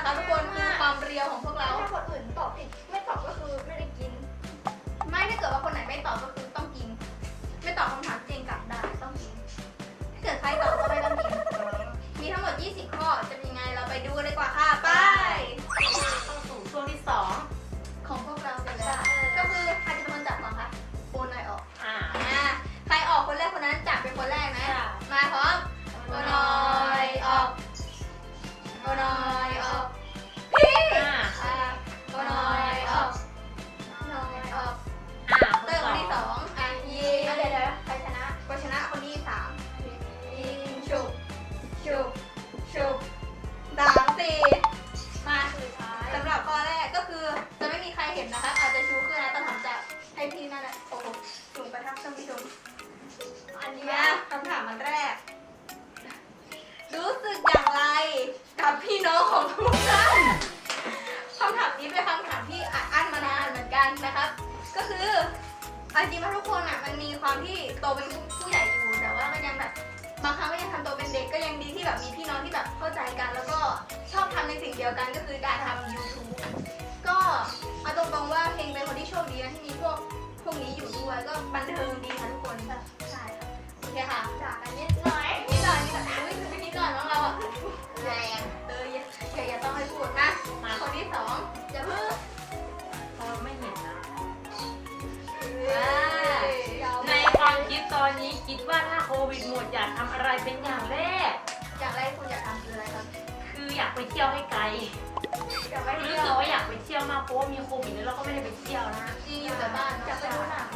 นี่แหละค่ะทุกคนคือความเรียวของพวกเรา ถ้าคนอื่นตอบผิดไม่ตอบก็คือไม่ได้กิน ไม่ถ้าเกิดว่าคนไหนไม่ตอบก็คือต้องกิน ไม่ตอบคำถามจริงกลับได้ต้องกิน ถ้าเกิดใครตอบก็ไม่ต้องกิน มีทั้งหมด 20 ข้อ จะเป็นยังไงเราไปดูกันเลยดีกว่าค่ะ ไป เข้าสู่ช่วงที่สองของพวกเราไปเลยก็คือใครจะเป็นคนจับก่อนคะโอนหน่อยออกอ่าอ่าใครออกคนแรกคนนั้นจับเป็นคนแรกนะค่ะมาพร้อมโอนหน่อยออกโอนหน่อย กับพี่น้องของทุกท่านคำถามนี้เป็นคำถามที่อัดอั้นมานานเหมือนกันนะครับ ก็คือเอาจริงว่าทุกคนอะมันมีความที่โตเป็นผู้ใหญ่อยู่แต่ว่าก็ยังแบบบางครั้งก็ยังทำตัวเป็นเด็กก็ยังดีที่แบบมีพี่น้องที่แบบเข้าใจกัน แล้วก็ชอบทำในสิ่งเดียวกันก็คือการทำ YouTube ก็เอาตรงๆว่าเพลงเป็นคนที่โชคดีนะที่มีพวกพวกนี้อยู่ด้วยก็บันเทิงดีค่ะทุกคนใช่ค่ะโอเคค่ะจากอันนิดหน่อยนิดหน่อยนิดหน่อย ไปเที่ยวให้ไกลอยากไปรู้เที่ยสึกวว่าอยากไปเที่ยวมากเพราะว่ามีโควิดแล้วเราก็ไม่ได้ไปเที่ยวนะจริงอยู่แต่บ้านอยากไปดูหนัง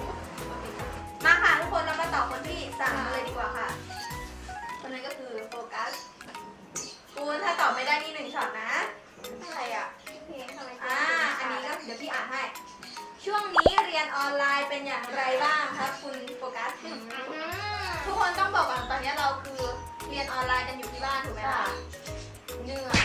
มาค่ะทุกคนเรามาตอบคนที่สามเลยดีกว่าค่ะ คนนั้นก็คือโฟกัสคุณถ้าตอบไม่ได้นี่หนึ่งช็อตนะอะไรอะ เพลงทำไมอ่า อันนี้ก็เดี๋ยวพี่อ่านให้ ช่วงนี้เรียนออนไลน์เป็นอย่างไรบ้างครับคุณโฟกัส ทุกคนต้องบอกก่อนตอนนี้เราคือเรียนออนไลน์กันอยู่ที่บ้านถูกไหมคะเหนื่อย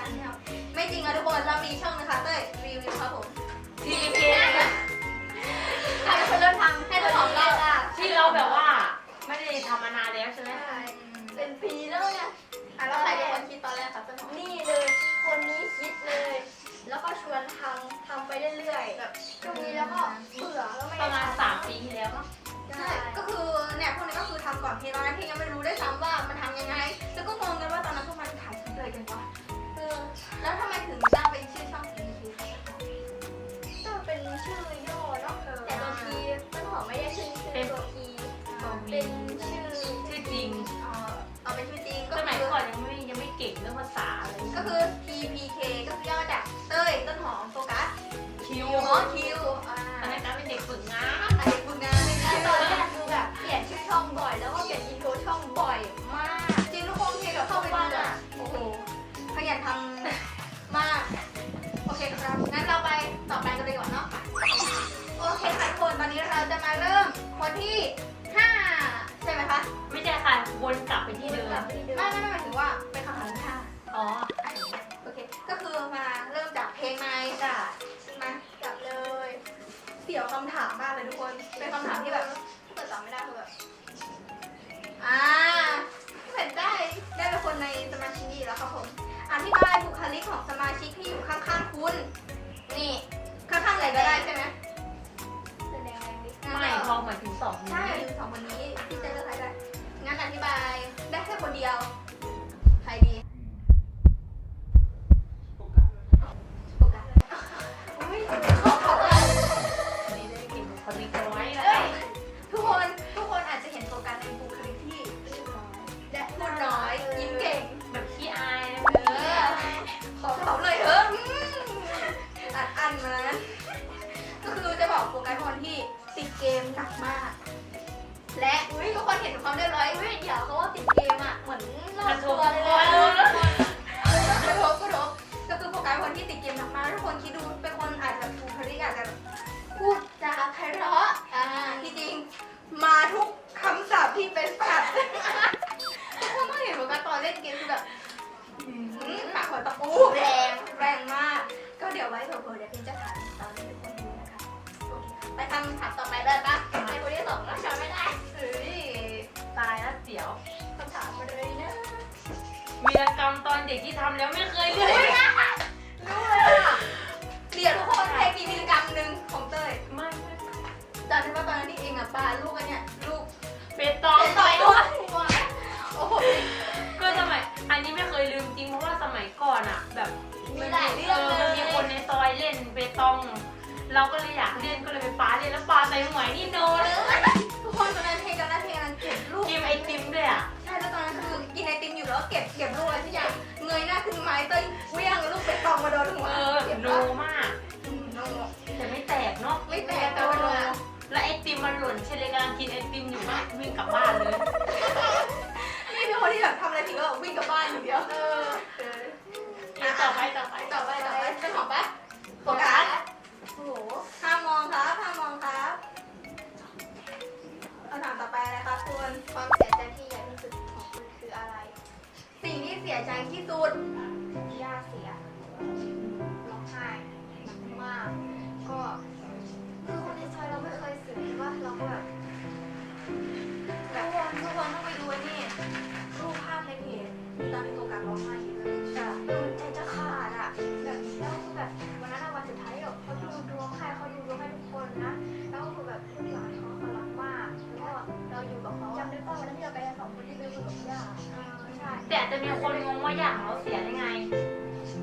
ำราชันแนลไม่จริงอะทุกคนเรามีช่องนะคะเต้ยรีวิวครับผมทีเคใครเป็นคนเริ่มทำให้เจ้าของเราอะที่เราแบบว่าไม่ได้ทำมานานแล้วใช่ไหมเป็นปีแล้วไงอะแล้วใครเป็นคนคิดตอนแรกครับต้นหอมนี่เลย คนนี้คิดเลย แล้วก็ชวนทำทำไปเรื่อยๆแบบช่วงนี้แล้วก็เบื่อแล้วไม่ปได้ระมาณทำสามปีที่แล้วเนาะใช่ก็คือเนี่ยพวกนี้ก็คือทำก่อนเพลงตอนนั้นเพลงยังไม่รู้ได้วยซ้ำว่ามันทำยังไงแล้วก็งงกันว่าตอนนั้นพวกมันถ่ายคลิปอะไรกันวะเออ แล้วทำไมถึงตั้งเป็นชื่อช่อง PPT ครับก็เป็นชื่อย่อเนาะแต่ตัวทีต้นหอมไม่ได้ชื่อเป็นตัวทีเป็นชื่อชื่อจริงเอ่อเอาเป็นชื่อจริงก็สมัยคือก่อนยังไม่ยังไม่เก่งเรื่องภาษาอะไรก็คือ PPK ก็คือย่อจากเต้ยต้นหอมโฟกัสคิวอ๋อคิว ผมอธิบายบุคลิกของสมาชิกที่อยู่ข้างๆคุณ นี่ข้างๆไหนก็ได้ใช่ไหมแสดงแรงดิไม่พอหมายถึงสองใช่นี้อยู่สองคนนี้ที่จะเลือกใครได้งั้นอธิบายได้แค่คนเดียวำถามต่อไปเลยปะในคนที่สองแล้วจำไม่ได้เฮ้ยตายแล้วเสียวคำถามมาเลยนะวีรกรรมตอนเด็กที่ทำแล้วไม่เคยเลือกรู้เลยอะเดี๋ยวทุกคนให้มีกิจกรรมหนึ่งของเต้ยไม่ไม่จำได้ว่าตอนนั้นที่เองอะปาลูกอันเนี้ยลูกเป็นตองเป็นต่อยด้วยโอ้โหก็สมัยอันนี้ไม่เคยลืมจริงเพราะว่าสมัยก่อนอะแบบมีหลายเรื่องเออเลมันมียคนในซอยเล่นเปตอง เราก็เลยอยากเล่น หมวยนี่โดนเลยทุกคนตอนนั้นเพลงตอนนั้นเพลงนั้นเก็บลูกกินไอติมด้วยอะใช่แล้วตอนนั้นคือกินไอติมอยู่แล้วก็เก็บเก็บลูกอะไรทุกอย่างเงยหน้าขึ้นไม้เต้ยเวี่ยงลูกเป็ดตองมาโดนหัวเออแบเก็บบโนลูกมากโนแต่ไม่แตกเนาะไม่แตกแต่ว่าโนแล้วไอติมมันหล่นเชลเลยกำลังกินไอติมอยู่มากวิ่งกลับบ้านเลยนี่เป็นคนที่แบบทำอะไรผิดก็วิ่งกลับบ้านอย่างเดียวเออเอออะต่อไปต่อไปต่อไปต่อไปเป็นของปะโฟกัส ความเสียใจที่ใหญ่ที่สุดของคุณคืออะไร สิ่งที่เสียใจที่สุดย่าเสียร้องไห้มาก ก็คือคนในซอยเราไม่เคยสื่อว่าเราแบบ จจะมีคนงงว่าอย่างเราเสียได้ไง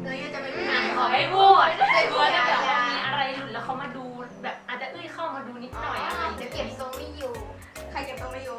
เลยจะไม่รู้อะขอให้พูดเพื่อจะแบบว่ามีอะไรหลุดแล้วเขามาดูแบบอาจจะเอ้ยเข้ามาดูนิดหน่อยอะไรอย่างจะเงี้ยเก็บทรงไม่อยู่ ใครเก็บตรงไม่อยู่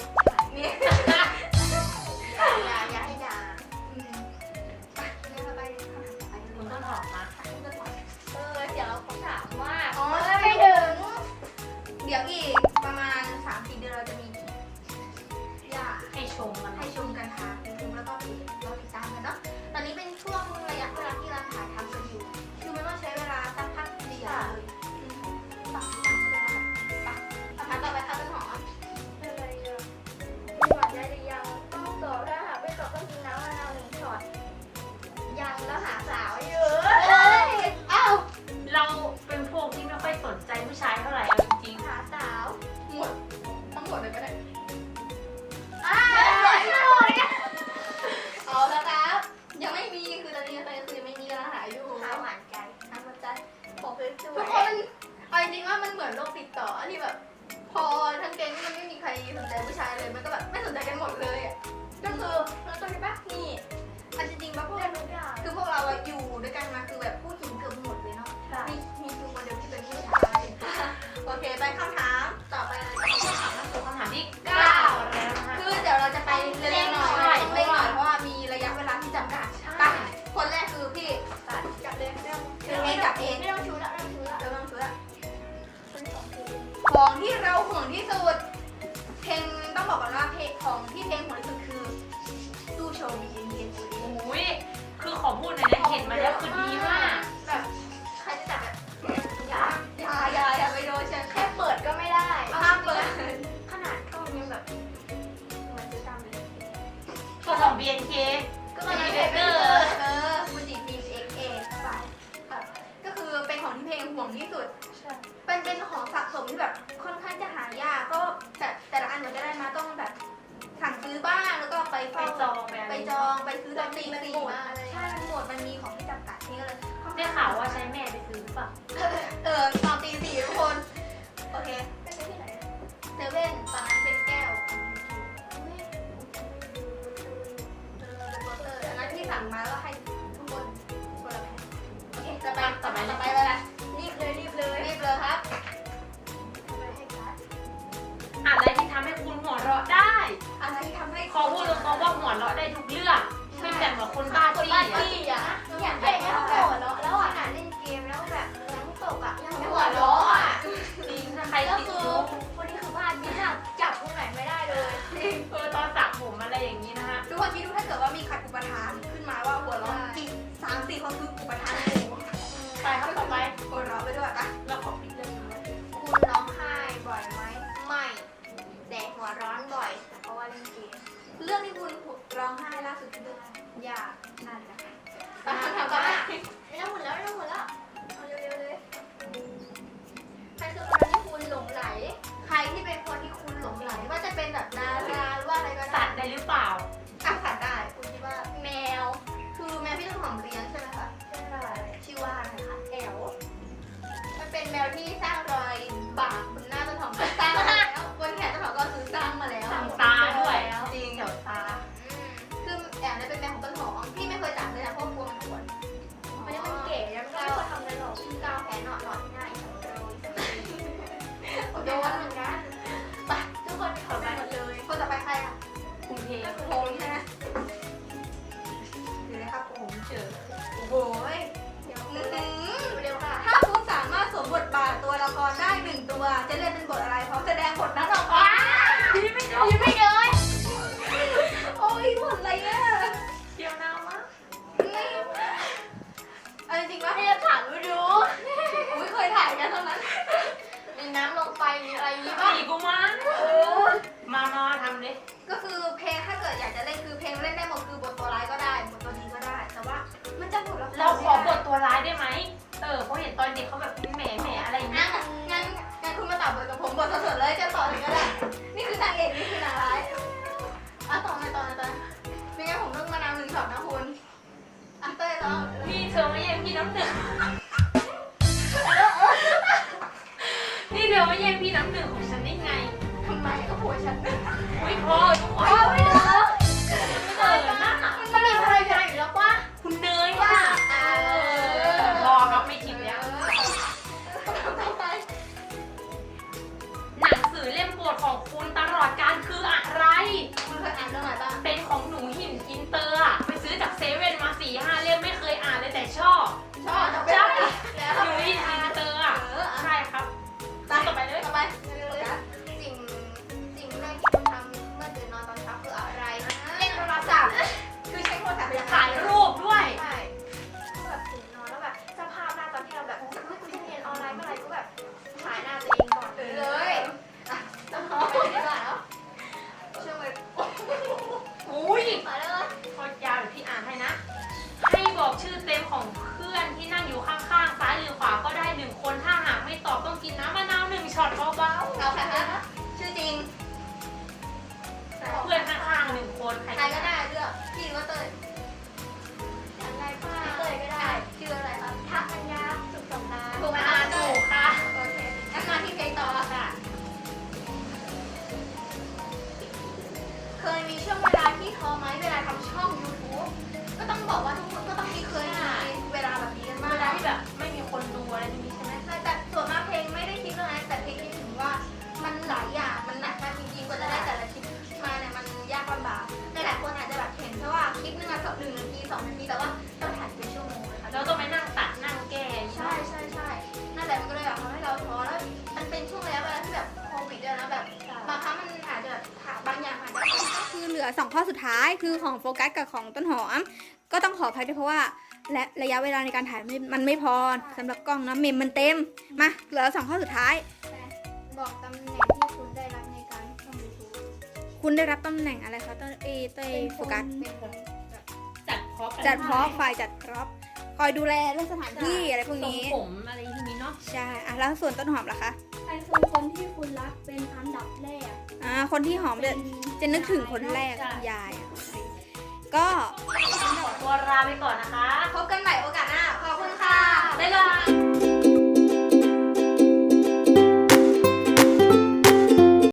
เหมือนโรคติดต่อที่แบบ พอทั้งแก๊งมันไม่มีใครสนใจผู้ชายเลยมันก็แบบไม่สนใจกันหมดเลยอะก็คือแล้วตัวนี้ปะนี่อันจริงๆปะพวกเรื่องทุกอย่างคือพวกเราอะอยู่ด้วยกันมาคือแบบผู้หญิงเกือบหมดเลยเนาะใช่มีมีคือคนเดียวที่เป็นผู้ชายโอเคไปคำถามต่อไปเลยๆคำถามที่เก้าเก้าแล้วนะคะคือเดี๋ยวเราจะไปเร่งหน่อยต้องเร่งหน่อยเพราะว่ามีระยะเวลาที่จำกัดไปคนแรกคือพี่ตัดจับเลยเรื่องคือเองกับเอง ของที่เราห่วงที่สุด เพลงต้องบอกก่อนว่าเพลงของที่เพลงห่วงที่สุดคือตู้โชว์มีเอ็นเอ็นโอ้ยคือขอพูดหน่อยนะเห็นมาแล้วคือดีมากแบบใครจะจับแบบอย่าอย่าอย่าอย่าไปโดนฉันแค่เปิดก็ไม่ได้ห้ามเปิดขนาดกล้องยังแบบเหมือนจะตามเลยตัวของ BNK ก็มันเป็นเพลงเออฟู ห่วงที่สุด ใช่เป็นเป็นของสะสมที่แบบค่อนข้างจะหายากก็แต่แต่ละอันมันจะได้มาต้องแบบสั่งซื้อบ้างแล้วก็ไปไปเฝ้าจองไปอะไรไปจองไปซื้อตามตีมันสี่หมดมาใช่มันหมดมันมีของที่จำกัดนี่ก็เลยได้ข่าวว่าใช้แม่ไปซื้อหรือเปล่าเออตอนตีสี่ทุกคนโอเคไปซื้อที่ไหนเซเว่นตอนนั้นเป็นแก้วเออเป็นโปสเตอร์อันนั้นที่สั่งมาแล้วก็ให้ทุกคนคนละแผ่นโอเคจะไปต่อไปต่อไป โอ้โหยเดี๋ยวอื้อหือเร็วค่ะ ถ้าคุณสามารถสวมบทบาทตัวละครได้หนึ่งตัว จะเล่นเป็นบทอะ ใครใครก็ได้เลือกพี่หรือว่าเต้ยอะไรป้าเคยก็ได้ชื่ออะไรครับทักปัญญาสุขสำราญถูกไหมอ่าคะถูกค่ะโอเคงั้นมาที่เพลงต่อค่ะ เคยมีช่วงเวลาที่ท้อไหมเวลาทำช่อง YouTube ก็ต้องบอกว่าทุกคนก็ต้องมีเคยมีเวลาแบบนี้กันบ้างเวลาที่แบบไม่มีคนดูอะไรอย่างนี้ใช่ไหมใช่แต่ส่วนมากเพลงไม่ได้คิดเรื่องนั้นแต่เพลงคิดถึงว่ามันหลายอย่างมันหนักมากจริงๆกว่าจะได้แต่ละคลิปมาเนี่ยมันยากลำบาก คลิปนึงอะสักหนึ่งนาทีสองนาทีแต่ว่าเราถ่ายเป็นชั่วโมงเลยค่ะเราต้องไปนั่งตัดนั่งแก้ใช่ใช่ใช่นั่นแหละมันก็เลยแบบทำให้เราท้อแล้วมันเป็นช่วงระยะเวลาที่แบบโควิดด้วยนะแบบบางครั้งมันอาจจะแบบบางอย่างอาจจะคือเหลือสองข้อสุดท้ายคือของโฟกัสกับของต้นหอม ก็ต้องขออภัยด้วยเพราะว่าและระยะเวลาในการถ่ายไม่มันไม่พอสำหรับกล้องนะเมมมันเต็มมาเหลือสองข้อสุดท้าย บอกตำแหน่งที่คุณได้รับในการช่องยูทูบคุณได้รับตำแหน่งอะไรคะเต้ยเอยเต้ยโฟกัส เป็นคนแบบจัด พร็อพจัดพร็อพฝ่ายจัดพร็อพคอยดูแลเรื่องสถานที่อะไรพวกทรงนี้ผมอะไรพวกนี้เนาะใช่อะแล้วส่วนต้นหอมล่ะคะใครคือคนที่คุณรักเป็นอันดับแรกอ่าคนที่หอมจะจะนึกถึงคนแรกยายอะก็ขอตัวลาไปก่อนนะคะ พบกันใหม่โอกาสหน้าขอบคุณค่ะบ๊ายบาย